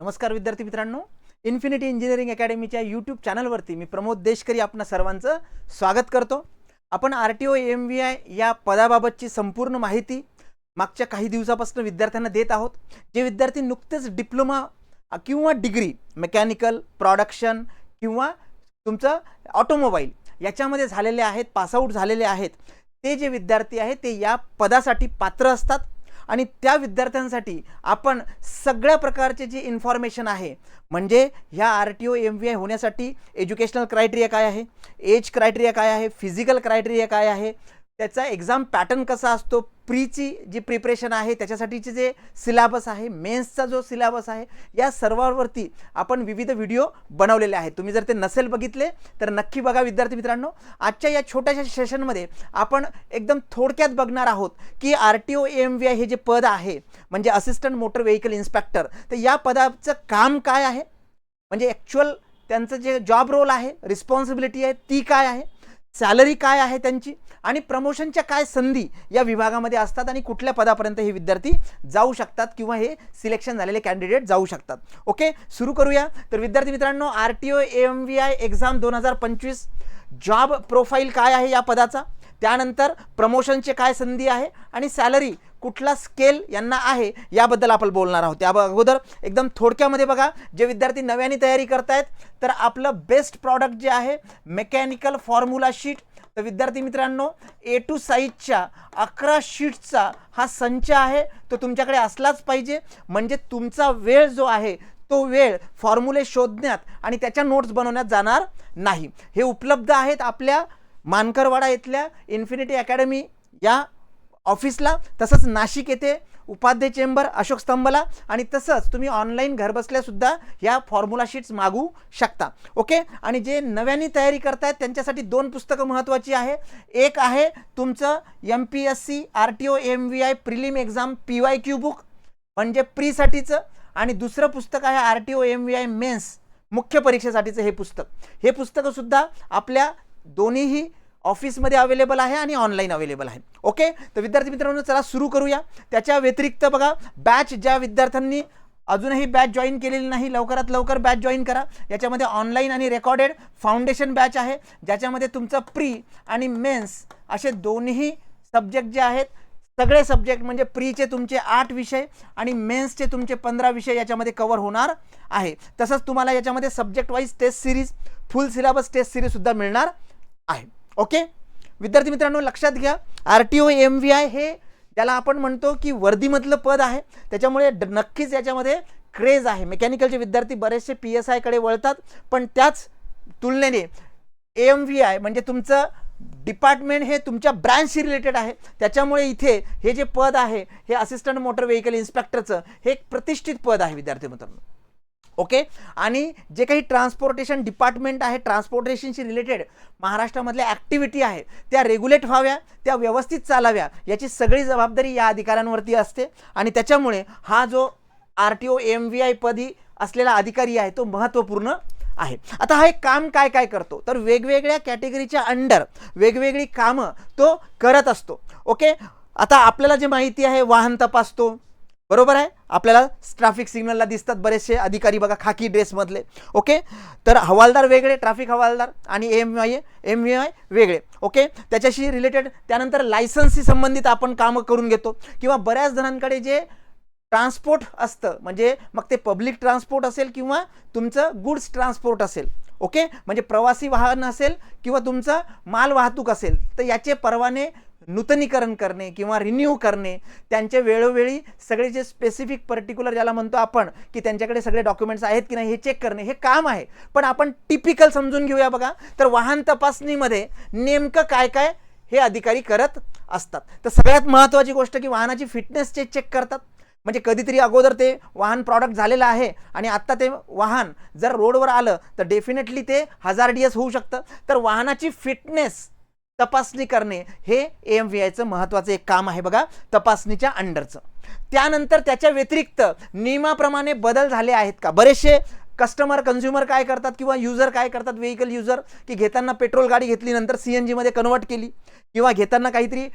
नमस्कार विद्यार्थी मित्रांनो. इन्फिनिटी इंजिनिअरिंग अकॅडमीच्या यूट्यूब चॅनलवरती मी प्रमोद देशकरी आपणा सर्वांचं स्वागत करतो. आपण R T O M V I या पदाबाबतची संपूर्ण माहिती मागच्या काही दिवसापासून विद्यार्थ्यांना देत आहोत. जे विद्यार्थी नुकतेच डिप्लोमा किंवा डिग्री मेकॅनिकल प्रॉडक्शन किंवा तुमचं ऑटोमोबाईल याच्यामध्ये झालेले आहेत पासआउट झालेले आहेत ते जे विद्यार्थी आहेत ते या पदासाठी पात्र असतात. आणि त्या विद्यार्थ्यांसाठी आपण सगळ्या प्रकारचे जी इन्फॉर्मेशन आहे म्हणजे ह्या R T O M V I होण्यासाठी एज्युकेशनल क्रायटेरिया काय आहे? एज क्रायटेरिया काय आहे? फिजिकल क्रायटेरिया काय आहे? त्याचा एक्झाम पॅटर्न कसा असतो? प्रीची जी प्रिपरेशन आहे त्याच्यासाठीचे जे सिलेबस आहे मेन्सचा जो सिलेबस आहे या सर्वांवरती आपण विविध व्हिडिओ बनवलेले आहेत. तुम्ही जर ते नसेल बघितले तर नक्की बघा विद्यार्थी मित्रांनो. आजच्या या छोट्याशा सेशनमध्ये आपण एकदम थोडक्यात बघणार आहोत की R T O M V I हे जे पद आहे म्हणजे असिस्टंट मोटर व्हेकल इन्स्पेक्टर तर या पदाचं काम काय आहे? म्हणजे ॲक्च्युअल त्यांचं जे जॉब रोल आहे रिस्पॉन्सिबिलिटी आहे ती काय आहे? सॅलरी काय आहे त्यांची आणि प्रमोशनच्या काय संधी या विभागामध्ये असतात आणि कुठल्या पदापर्यंत हे विद्यार्थी जाऊ शकतात किंवा हे सिलेक्शन झालेले कॅन्डिडेट जाऊ शकतात. ओके सुरू करूया. तर विद्यार्थी मित्रांनो R T O M V I exam दोन हजार पंचवीस. जॉब प्रोफाईल काय आहे या पदाचा? त्यानंतर प्रमोशनचे काय संधी आहे आणि सॅलरी कुठला स्केल यांना आहे याबद्दल आपण बोलणार आहोत. त्या अगोदर एकदम थोडक्यामध्ये बघा जे विद्यार्थी नव्याने तयारी करतायत तर आपलं बेस्ट प्रॉडक्ट जे आहे मेकॅनिकल फॉर्म्युला शीट तर विद्यार्थी मित्रांनो ए टू साईजच्या अकरा शीट्सचा हा संच आहे तो तुमच्याकडे असलाच पाहिजे. म्हणजे तुमचा वेळ जो आहे तो वेळ फॉर्म्युले शोधण्यात आणि त्याच्या नोट्स बनवण्यात जाणार नाही. हे उपलब्ध आहेत आपल्या मानकरवाडा इथल्या इन्फिनिटी अकॅडमी या ऑफिसला तसंच नाशिक येथे उपाध्याय चेंबर अशोक स्तंभला आणि तसंच तुम्ही ऑनलाईन घरबसल्यासुद्धा ह्या फॉर्म्युला शीट्स मागवू शकता. ओके? आणि जे नव्याने तयारी करतायत त्यांच्यासाठी दोन पुस्तकं महत्त्वाची आहे. एक आहे तुमचं M P S C R T O M V I prelim exam P Y Q book म्हणजे प्रीसाठीचं. आणि दुसरं पुस्तक आहे R T O M V I mains मुख्य परीक्षेसाठीचं हे पुस्तक. हे पुस्तकंसुद्धा आपल्या दोन्हीही ऑफिसमध्ये अवेलेबल आहे आणि ऑनलाईन अवेलेबल आहे. ओके तर विद्यार्थी मित्रांनो चला सुरू करूया. त्याच्या व्यतिरिक्त बघा बॅच ज्या विद्यार्थ्यांनी अजूनही बॅच जॉईन केलेली नाही लवकरात लवकर बॅच जॉईन करा. याच्यामध्ये ऑनलाईन आणि रेकॉर्डेड फाउंडेशन बॅच आहे. ज्याच्यामध्ये तुमचं प्री आणि मेन्स असे दोन्ही सब्जेक्ट जे आहेत सगळे सब्जेक्ट म्हणजे प्रीचे तुमचे आठ विषय आणि मेन्सचे तुमचे पंधरा विषय याच्यामध्ये कवर होणार आहे. तसंच तुम्हाला याच्यामध्ये subject wise test series full syllabus test सिरीजसुद्धा मिळणार आहे. ओके? विद्यार्थी मित्रांनो लक्षात घ्या R T O M V I हे त्याला आपण म्हणतो की वर्दीमधलं पद आहे त्याच्यामुळे ड- नक्कीच याच्यामध्ये क्रेज आहे. मेकॅनिकलचे विद्यार्थी बरेचसे पी एस आयकडे वळतात पण त्याच तुलनेने एम व्ही आय म्हणजे तुमचं डिपार्टमेंट हे तुमच्या ब्रँचशी रिलेटेड आहे. त्याच्यामुळे इथे हे जे पद आहे हे असिस्टंट मोटर व्हेकल इन्स्पेक्टरचं हे एक प्रतिष्ठित पद आहे विद्यार्थी मित्रांनो. ओके? आणि जे काही ट्रान्सपोर्टेशन डिपार्टमेंट आहे ट्रान्सपोर्टेशनशी रिलेटेड महाराष्ट्रामधल्या ॲक्टिव्हिटी आहे त्या रेग्युलेट व्हाव्या त्या व्यवस्थित चालाव्या याची सगळी जबाबदारी या अधिकाऱ्यांवरती असते. आणि त्याच्यामुळे हा जो R T O M V I पदी असलेला अधिकारी आहे तो महत्त्वपूर्ण आहे. आता हा एक काम काय काय करतो? तर वेगवेगळ्या कॅटेगरीच्या अंडर वेगवेगळी कामं तो करत असतो. ओके? आता आपल्याला जे माहिती आहे वाहन तपासतो बरोबर आहे? आपल्याला ट्रॅफिक सिग्नलला दिसतात बरेचसे अधिकारी बघा खाकी ड्रेसमधले ओके तर हवालदार वेगळे ट्रॅफिक हवालदार आणि M I M V I वेगळे. ओके त्याच्याशी रिलेटेड त्यानंतर लायसन्सशी संबंधित आपण कामं करून घेतो. किंवा बऱ्याच जणांकडे जे ट्रान्सपोर्ट असतं म्हणजे मग ते पब्लिक ट्रान्सपोर्ट असेल किंवा तुमचं गुड्स ट्रान्सपोर्ट असेल. ओके म्हणजे प्रवासी वाहन असेल किंवा तुमचं माल वाहतूक असेल तर याचे परवाने नूतनीकरण करणे किंवा रिन्यू करणे त्यांचे वेळोवेळी सगळे जे स्पेसिफिक पर्टिक्युलर ज्याला म्हणतो आपण की त्यांच्याकडे सगळे डॉक्युमेंट्स आहेत की नाही हे चेक करणे हे काम आहे. पण आपण टिपिकल समजून घेऊया बघा. तर वाहन तपासणीमध्ये नेमकं काय काय हे अधिकारी करत असतात. तर सगळ्यात महत्त्वाची गोष्ट की वाहनाची फिटनेस चेक चेक करतात. म्हणजे कधीतरी अगोदर ते वाहन प्रॉडक्ट झालेलं आहे आणि आत्ता ते वाहन जर रोडवर आलं तर डेफिनेटली ते हजारडियस होऊ शकतं. तर वाहनाची फिटनेस तपासणी करणे हे एम व्ही आयचं महत्त्वाचं एक काम आहे बघा तपासणीच्या अंडरचं. त्यानंतर त्याच्या व्यतिरिक्त नियमाप्रमाणे बदल झाले आहेत का? बरेचसे कस्टमर कन्झ्युमर काय करतात किंवा युजर काय करतात? व्हेकल युजर की घेताना पेट्रोल गाडी घेतली नंतर सी एन जीमध्ये कन्वर्ट केली किंवा घेताना काहीतरी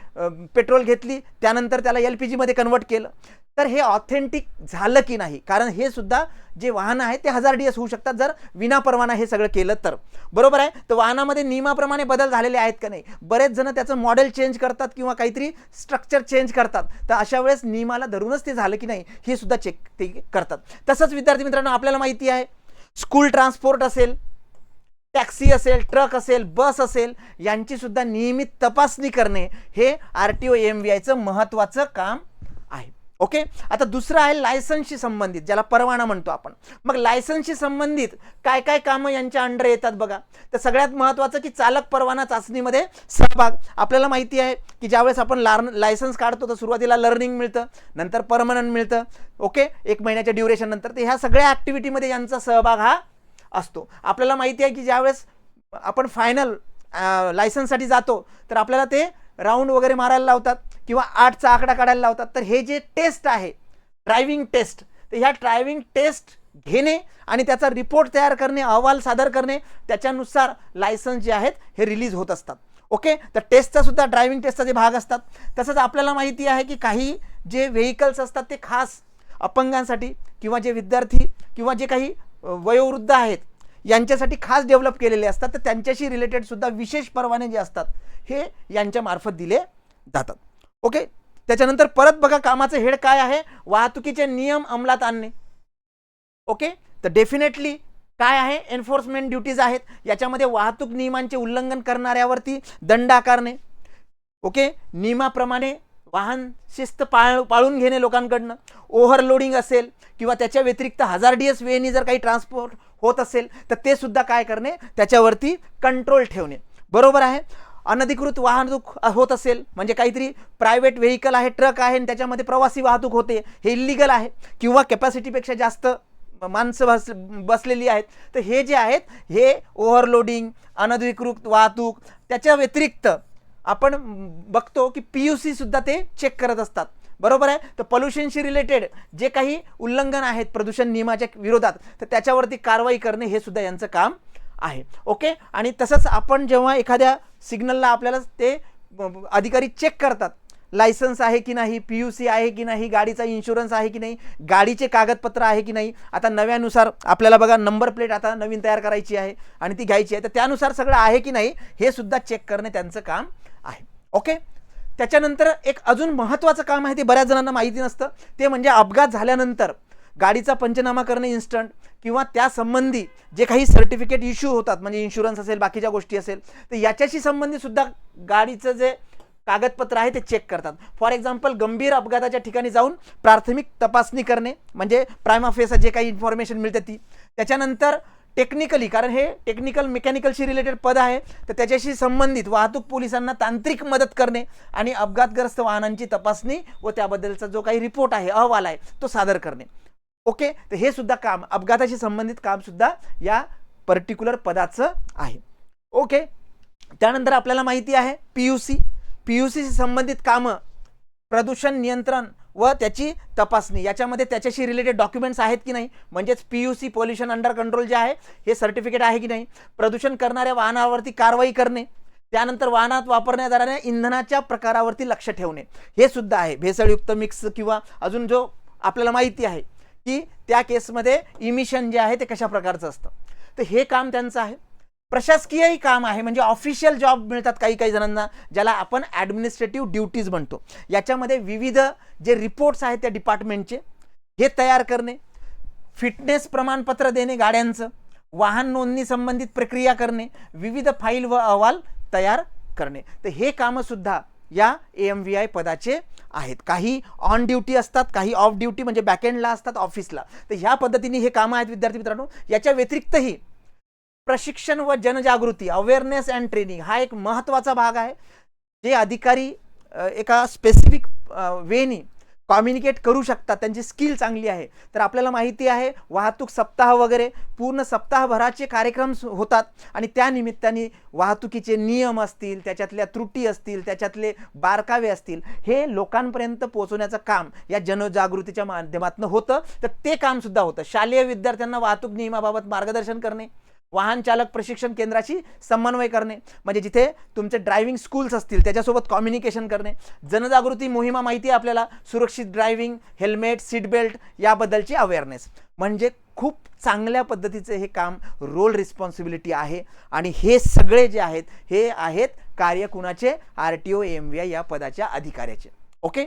पेट्रोल घेतली त्यानंतर त्याला एल पी जीमध्ये कन्वर्ट केलं. तर हे ऑथेंटिक झालं की नाही? कारण हे सुद्धा जे वाहनं आहेत ते हजारडीएस होऊ शकतात जर विना परवाना हे सगळं केलं तर. बरोबर आहे? तर वाहनामध्ये नियमाप्रमाणे बदल झालेले आहेत का नाही? बरेच जण त्याचं मॉडेल चेंज करतात किंवा काहीतरी स्ट्रक्चर चेंज करतात. तर अशा वेळेस नियमाला धरूनच ते झालं की नाही हे सुद्धा चेक ते करतात. तसंच विद्यार्थी मित्रांनो आपल्याला माहिती आहे स्कूल ट्रान्सपोर्ट असेल टॅक्सी असेल ट्रक असेल बस असेल यांची सुद्धा नियमित तपासणी करणे हे R T O M V आयचं महत्त्वाचं काम ओके? आता दुसरं आहे लायसन्सशी संबंधित ज्याला परवाना म्हणतो आपण. मग लायसन्सशी संबंधित काय काय कामं यांच्या अंडर येतात बघा. तर सगळ्यात महत्त्वाचं की चालक परवाना चाचणीमध्ये सहभाग. आपल्याला माहिती आहे की ज्यावेळेस आपण लार्न लायसन्स काढतो तर सुरुवातीला लर्निंग मिळतं नंतर परमनंट मिळतं. ओके? एक महिन्याच्या ड्युरेशन नंतर. तर ह्या सगळ्या ॲक्टिव्हिटीमध्ये यांचा सहभाग हा असतो. आपल्याला माहिती आहे की ज्यावेळेस आपण फायनल लायसन्ससाठी जातो तर आपल्याला ते राऊंड वगैरे मारायला लावतात. किंवा आठचा आकडा काढायला लावतात तर हे जे टेस्ट आहे ड्रायव्हिंग टेस्ट तर ह्या ड्रायव्हिंग टेस्ट घेणे आणि त्याचा रिपोर्ट तयार करणे अहवाल सादर करणे त्याच्यानुसार लायसन्स जे आहेत हे रिलीज होत असतात. ओके तर टेस्टचा सुद्धा ड्रायव्हिंग टेस्टचा जे भाग असतात तसंच आपल्याला माहिती आहे की काही जे व्हेकल्स असतात ते खास अपंगांसाठी किंवा जे विद्यार्थी किंवा जे काही वयोवृद्ध आहेत यांच्यासाठी खास डेव्हलप केलेले असतात तर त्यांच्याशी रिलेटेड सुद्धा विशेष परवाने जे असतात हे यांच्यामार्फत दिले जातात. ओके? त्याच्यानंतर परत बघा कामाचं हेड काय आहे. वाहतुकीचे नियम अंमलात आणणे. ओके? तर डेफिनेटली काय आहे? एन्फोर्समेंट ड्युटीज आहेत. याच्यामध्ये वाहतूक नियमांचे उल्लंघन करणाऱ्यावरती दंड आकारणे. ओके? नियमाप्रमाणे वाहन शिस्त पाळ पाळून घेणे लोकांकडनं. ओव्हरलोडिंग असेल किंवा त्याच्या व्यतिरिक्त हजार डी एस वेनी जर काही ट्रान्सपोर्ट होत असेल तर ते सुद्धा काय करणे? त्याच्यावरती कंट्रोल ठेवणे. बरोबर आहे? अनधिकृत वाहतूक होत असेल म्हणजे काहीतरी प्रायव्हेट व्हेकल आहे ट्रक आहे आणि त्याच्यामध्ये प्रवासी वाहतूक होते हे इलिगल आहे किंवा कॅपॅसिटीपेक्षा जास्त माणसं बस बसलेली आहेत तर हे जे आहेत हे ओव्हरलोडिंग अनधिकृत वाहतूक त्याच्या व्यतिरिक्त आपण बघतो की पी यू सी सुद्धा ते चेक करत असतात. बरोबर आहे? तर पोल्युशनशी रिलेटेड जे काही उल्लंघन आहेत प्रदूषण नियमाच्या विरोधात तर त्याच्यावरती कारवाई करणे हे सुद्धा यांचं काम आहे. ओके आणि तसंच आपण जेव्हा एखाद्या सिग्नलला आपल्याला ते अधिकारी चेक करतात. लायसन्स आहे की नाही पी यू सी आहे की नाही गाडीचा इन्शुरन्स आहे की नाही गाडीचे कागदपत्र आहे की नाही. आता नव्यानुसार आपल्याला बघा नंबर प्लेट आता नवीन तयार करायची आहे आणि ती घ्यायची आहे. तर त्यानुसार सगळं आहे की नाही हे सुद्धा चेक करणे त्यांचं काम आहे. ओके? त्याच्यानंतर एक अजून महत्त्वाचं काम आहे ते बऱ्याच जणांना माहिती नसतं. ते म्हणजे अपघात झाल्यानंतर गाडीचा पंचनामा करणे इन्स्टंट किंवा त्या संबंधी जे काही सर्टिफिकेट इश्यू होतात म्हणजे इन्शुरन्स असेल बाकीच्या गोष्टी असेल तर याच्याशी संबंधितसुद्धा गाडीचं जे कागदपत्र आहे ते चेक करतात. फॉर एक्झाम्पल गंभीर अपघाताच्या ठिकाणी जाऊन प्राथमिक तपासणी करणे म्हणजे प्रायमाफेसा जे काही इन्फॉर्मेशन मिळते ती. त्याच्यानंतर टेक्निकली कारण हे टेक्निकल मेकॅनिकलशी रिलेटेड पद आहे तर त्याच्याशी संबंधित वाहतूक पोलिसांना तांत्रिक मदत करणे आणि अपघातग्रस्त वाहनांची तपासणी व त्याबद्दलचा जो काही रिपोर्ट आहे अहवाल आहे तो सादर करणे. ओके? तर हे सुद्धा काम अपघाताशी संबंधित काम सुद्धा या पर्टिक्युलर पदाचं आहे. ओके? त्यानंतर आपल्याला माहिती आहे P U C P U सीशी संबंधित कामं प्रदूषण नियंत्रण व त्याची तपासणी. याच्यामध्ये त्याच्याशी रिलेटेड डॉक्युमेंट्स आहेत की नाही? म्हणजेच P U C pollution under control जे आहे हे सर्टिफिकेट आहे की नाही? प्रदूषण करणाऱ्या वाहनावरती कारवाई करणे त्यानंतर वाहनात वापरण्यात येणाऱ्या इंधनाच्या प्रकारावरती लक्ष ठेवणे. हे सुद्धा आहे. भेसळयुक्त मिक्स किंवा अजून जो आपल्याला माहिती आहे की त्या केसमध्ये इमिशन जे आहे ते कशा प्रकारचं असतं. तर हे काम त्यांचं आहे. प्रशासकीयही काम आहे. म्हणजे ऑफिशियल जॉब मिळतात काही काही जणांना ज्याला आपण ॲडमिनिस्ट्रेटिव्ह ड्युटीज म्हणतो. याच्यामध्ये विविध जे रिपोर्ट्स आहेत त्या डिपार्टमेंटचे हे तयार करणे फिटनेस प्रमाणपत्र देणे गाड्यांचं वाहन नोंदणी संबंधित प्रक्रिया करणे विविध फाईल व अहवाल तयार करणे. तर हे कामंसुद्धा या ए एम व्ही आय पदाचे आहेत. काही ऑन ड्युटी असतात काही ऑफ ड्युटी म्हणजे बॅकएंडला असतात ऑफिसला तर ह्या पद्धतीने हे कामं आहेत विद्यार्थी मित्रांनो. याच्या व्यतिरिक्तही प्रशिक्षण व जनजागृती अवेअरनेस अँड ट्रेनिंग हा एक महत्त्वाचा भाग आहे. जे अधिकारी एका स्पेसिफिक वेनी कॉम्युनिकेट करू शकतात त्यांची स्किल चांगली आहे. तर आपल्याला माहिती आहे वाहतूक सप्ताह वगैरे पूर्ण सप्ताहभराचे कार्यक्रम सु- होतात. आणि त्यानिमित्ताने वाहतुकीचे नियम असतील त्याच्यातल्या त्रुटी असतील त्याच्यातले बारकावे असतील हे लोकांपर्यंत पोहोचवण्याचं काम या जनजागृतीच्या माध्यमातून होतं. तर ते कामसुद्धा होतं. शालेय विद्यार्थ्यांना वाहतूक नियमाबाबत मार्गदर्शन करणे वाहन चालक प्रशिक्षण केंद्राशी समन्वय करणे. म्हणजे जिथे तुमचे ड्रायव्हिंग स्कूल्स असतील त्याच्यासोबत कम्युनिकेशन करणे. जनजागृती मोहिमा माहिती आहे आपल्याला. सुरक्षित ड्रायव्हिंग हेल्मेट सीट बेल्ट याबद्दलची अवेअरनेस म्हणजे खूप चांगल्या पद्धतीचे हे काम रोल रिस्पॉन्सिबिलिटी आहे. आणि हे सगळे जे आहेत हे आहेत कार्य कुणाचे? R T O M V I या पदाच्या अधिकाऱ्याचे. ओके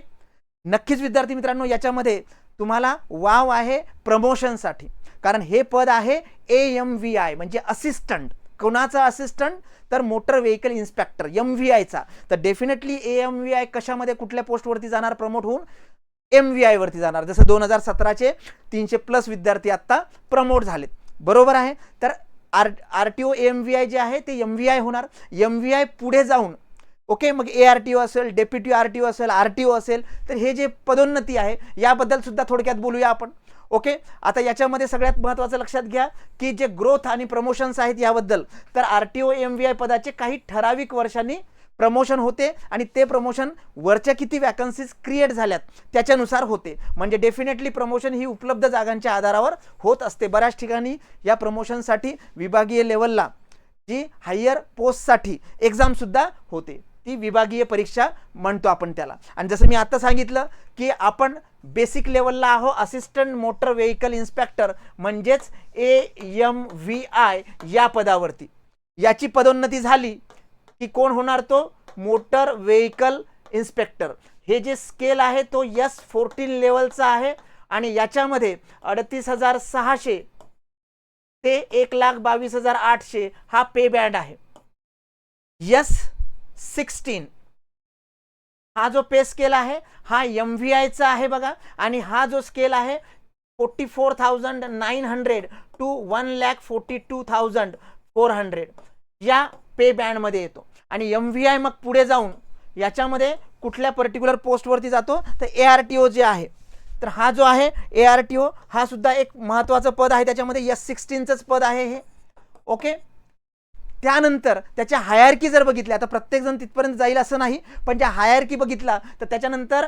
नक्कीच विद्यार्थी मित्रांनो याच्यामध्ये तुम्हाला वाव आहे प्रमोशनसाठी. कारण हे पद आहे ए एम व्ही आय म्हणजे असिस्टंट कोणाचा असिस्टंट तर motor vehicle inspector M V आयचा तर definitely A M V I कशामध्ये कुठल्या पोस्टवरती जाणार प्रमोट होऊन एम व्ही आयवरती जाणार. जसं दोन हजार सतराचे तीनशे प्लस विद्यार्थी आत्ता प्रमोट झालेत. बरोबर आहे? तर R R T O M V I जे आहे ते एम व्ही आय होणार. एम व्ही आय पुढे जाऊन ओके मग ए आर टी ओ असेल डेप्युटी आर टी ओ असेल आर टी ओ असेल तर हे जे पदोन्नती आहे याबद्दल सुद्धा थोडक्यात बोलूया आपण. ओके आता याच्यामध्ये सगळ्यात महत्त्वाचं लक्षात घ्या की जे ग्रोथ आणि प्रमोशन्स आहेत याबद्दल तर R T O M V I पदाचे काही ठराविक वर्षांनी प्रमोशन होते आणि ते प्रमोशन वरच्या किती वॅकन्सीज क्रिएट झाल्यात त्याच्यानुसार होते. म्हणजे डेफिनेटली प्रमोशन ही उपलब्ध जागांच्या आधारावर होत असते. बऱ्याच ठिकाणी या प्रमोशनसाठी विभागीय लेवलला जी हायर पोस्टसाठी एक्झामसुद्धा होते. ती विभागीय परीक्षा म्हणतो आपण त्याला. आणि जसं मी आता सांगितलं की आपण बेसिक लेवलला आहो असिस्टंट मोटर व्हेकल इन्स्पेक्टर म्हणजेच ए एम व्ही आय या पदावरती. याची पदोन्नती झाली की कोण होणार तो? मोटर व्हेकल इन्स्पेक्टर हे जे स्केल आहे तो यस फोर्टीन लेवलचा आहे आणि याच्यामध्ये अडतीस हजार सहाशे ते एक लाख बावीस हजार आठशे हा पे बँड आहे. Yes sixteen. हा जो पे स्केल आहे हा एम व्ही आयचा आहे बघा आणि हा जो स्केल आहे forty four thousand nine hundred to one lakh forty two thousand four hundred. या पे बँडमध्ये येतो. आणि एम व्ही आय मग पुढे जाऊन याच्यामध्ये कुठल्या पर्टिक्युलर पोस्टवरती जातो तर ए आर टी ओ जे आहे तर हा जो आहे ए आर टी ओ हा सुद्धा एक महत्त्वाचं पद आहे त्याच्यामध्ये यस सिक्स्टीनचंच पद आहे हे. ओके? त्यानंतर त्याच्या हायरकी जर बघितल्या आता प्रत्येकजण तिथपर्यंत जाईल असं नाही पण ज्या हायरकी बघितला तर त्याच्यानंतर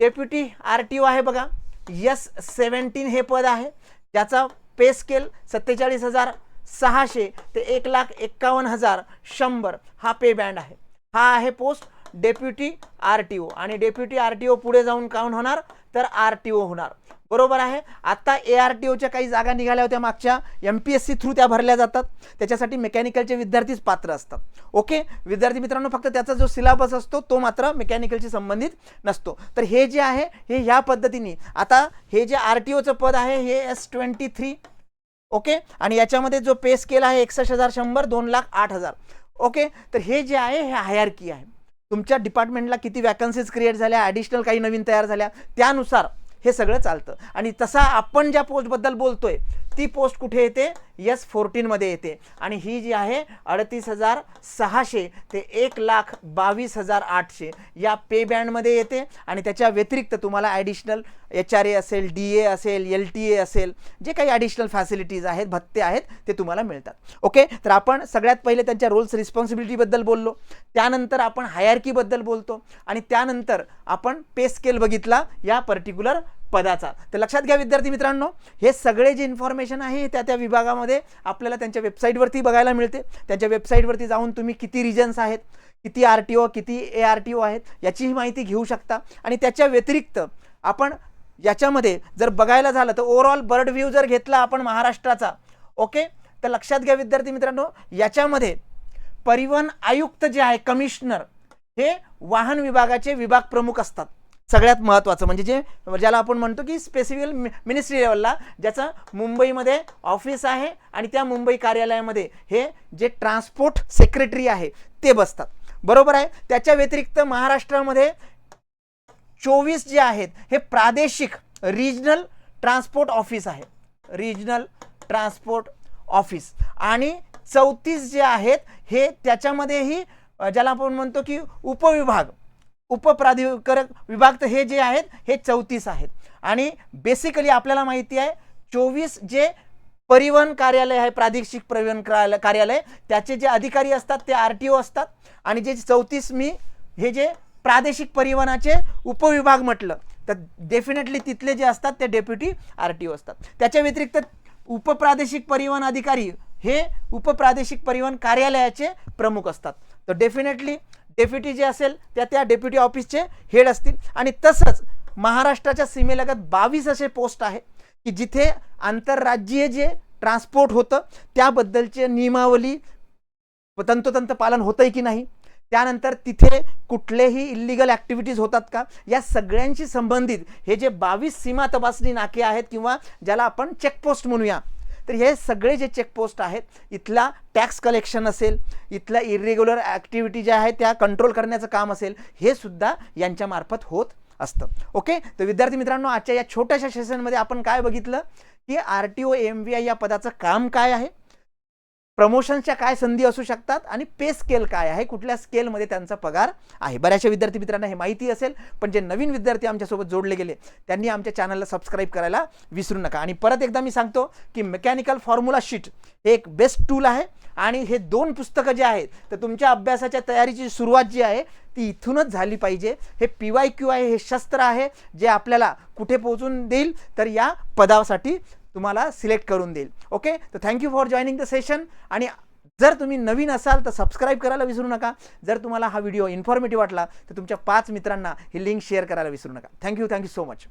डेप्युटी आर टी ओ आहे बघा. यस सेवन्टीन हे पद आहे. ज्याचा पे स्केल सत्तेचाळीस हजार सहाशे ते एक लाख एक्कावन्न हजार शंभर हा पे बँड आहे. हा आहे post deputy R T O आणि डेप्युटी आर टी ओ पुढे जाऊन काउंट होणार? तर आर टी ओ होणार. बरोबर आहे. आता ए आर टी ओच्या काही जागा निघाल्या होत्या मागच्या. M P S C through त्या भरल्या जातात. त्याच्यासाठी मेकॅनिकलचे विद्यार्थीच पात्र असतात. ओके विद्यार्थी मित्रांनो फक्त त्याचा जो सिलेबस असतो तो मात्र मेकॅनिकलशी संबंधित नसतो. तर हे जे आहे हे ह्या पद्धतीने. आता हे जे आर टी ओचं पद आहे हे एस ट्वेंटी थ्री ओके आणि याच्यामध्ये जो पे स्केल आहे एकसष्ट हजार शंभर दोन लाख आठ हजार. ओके तर हे जे आहे हे हायरकी आहे. तुमच्या डिपार्टमेंटला किती वॅकन्सीज क्रिएट झाल्या ॲडिशनल काही नवीन तयार झाल्या. त्यानुसार हे सगळं चालतं. आणि तसा आपण ज्या पोस्टबद्दल बोलतोय ती पोस्ट कुठे येते? यस फोर्टीनमध्ये येते. आणि ही जी आहे अडतीस हजार सहाशे ते एक लाख बावीस हजार आठशे या पे बँडमध्ये येते. आणि त्याच्या व्यतिरिक्त तुम्हाला ॲडिशनल एच आर ए असेल डी ए असेल एल टी ए असेल जे काही ॲडिशनल फॅसिलिटीज आहेत भत्ते आहेत ते तुम्हाला मिळतात. ओके तर आपण सगळ्यात पहिले त्यांच्या रोल्स रिस्पॉन्सिबिलिटीबद्दल बोललो. त्यानंतर आपण हायरकीबद्दल बोलतो. आणि त्यानंतर आपण पे स्केल बघितला या पर्टिक्युलर पदाचा. तर लक्षात घ्या विद्यार्थी मित्रांनो हे सगळे जे इन्फॉर्मेशन आहे त्या त्या विभागामध्ये आपल्याला त्यांच्या वेबसाईटवरती बघायला मिळते. त्यांच्या वेबसाईटवरती जाऊन तुम्ही किती रिजन्स आहेत किती आर टी ओ किती ए आर टी ओ आहेत याचीही माहिती घेऊ शकता. आणि त्याच्या व्यतिरिक्त आपण याच्यामध्ये जर बघायला झालं तर ओव्हरऑल बर्ड व्ह्यू जर घेतला आपण महाराष्ट्राचा ओके तर लक्षात घ्या विद्यार्थी मित्रांनो याच्यामध्ये परिवहन आयुक्त जे आहे कमिशनर हे वाहन विभागाचे विभाग प्रमुख असतात. सगळ्यात महत्त्वाचं म्हणजे जे ज्याला आपण म्हणतो की स्पेसिफिक मिनिस्ट्री लेवलला ज्याचं मुंबईमध्ये ऑफिस आहे आणि त्या मुंबई कार्यालयामध्ये हे जे ट्रान्सपोर्ट सेक्रेटरी आहे ते बसतात. बरोबर आहे? त्याच्या व्यतिरिक्त महाराष्ट्रामध्ये चोवीस जे आहेत हे प्रादेशिक रिजनल ट्रान्सपोर्ट ऑफिस आहे. रिजनल ट्रान्सपोर्ट ऑफिस आणि चौतीस जे आहेत हे त्याच्यामध्येही ज्याला आपण म्हणतो की उपविभाग. उपप्राधिकरक विभाग तर हे जे आहेत हे चौतीस आहेत. आणि बेसिकली आपल्याला माहिती आहे चोवीस जे परिवहन कार्यालय आहे प्रादेशिक परिवहन कार्यालय त्याचे जे अधिकारी असतात ते आर टी ओ असतात. आणि जे चौतीस मी हे जे प्रादेशिक परिवहनाचे उपविभाग म्हटलं तर डेफिनेटली तिथले जे असतात ते डेप्युटी आर टी ओ असतात. त्याच्या व्यतिरिक्त उपप्रादेशिक परिवहन अधिकारी हे उपप्रादेशिक परिवहन कार्यालयाचे प्रमुख असतात. तर डेफिनेटली डेप्युटी जे असेल त्या त्या डेप्युटी ऑफिसचे हेड असतील. आणि तसंच महाराष्ट्राच्या सीमेलगत बावीस असे पोस्ट आहे की जिथे आंतरराज्यीय जे ट्रान्सपोर्ट होतं त्याबद्दलचे नियमावली तंतोतंत पालन होतंय की नाही? त्यानंतर तिथे कुठलेही इलिगल ॲक्टिव्हिटीज होतात का? या सगळ्यांशी संबंधित हे जे बावीस सीमा तपासणी नाके आहेत किंवा ज्याला आपण चेकपोस्ट म्हणूया तर हे सगळे जे चेकपोस्ट आहेत इथला टॅक्स कलेक्शन असेल इथल्या इरेग्युलर ॲक्टिव्हिटी ज्या आहेत त्या कंट्रोल करण्याचं काम असेल हे सुद्धा यांच्यामार्फत होत असतं. ओके तर विद्यार्थी मित्रांनो आजच्या या छोट्याशा सेशनमध्ये आपण काय बघितलं? की R T O M V I या पदाचं काम काय आहे? प्रमोशनच्या काय संधी असू शकतात आणि पे स्केल काय आहे कुठल्या स्केलमध्ये त्यांचा पगार आहे? बऱ्याचशा विद्यार्थी मित्रांना हे माहिती असेल पण जे नवीन विद्यार्थी आमच्यासोबत जोडले गेले त्यांनी आमच्या चॅनलला सबस्क्राईब करायला विसरू नका. आणि परत एकदा मी सांगतो की मेकॅनिकल फॉर्म्युला शीट हे एक बेस्ट टूल आहे आणि हे दोन पुस्तकं जे आहेत तर तुमच्या अभ्यासाच्या तयारीची सुरुवात जी आहे ती इथूनच झाली पाहिजे. हे पी वाय क्यू आहे हे शस्त्र आहे जे आपल्याला कुठे पोहोचून देईल तर या पदासाठी तुम्हाला सिलेक्ट करून देईल. ओके? तर thank you for joining the session आणि जर तुम्ही नवीन असाल तर सबस्क्राईब करायला विसरू नका. जर तुम्हाला हा व्हिडिओ इन्फॉर्मेटिव्ह वाटला तर तुमच्या पाच मित्रांना ही लिंक शेअर करायला विसरू नका. Thank you thank you so much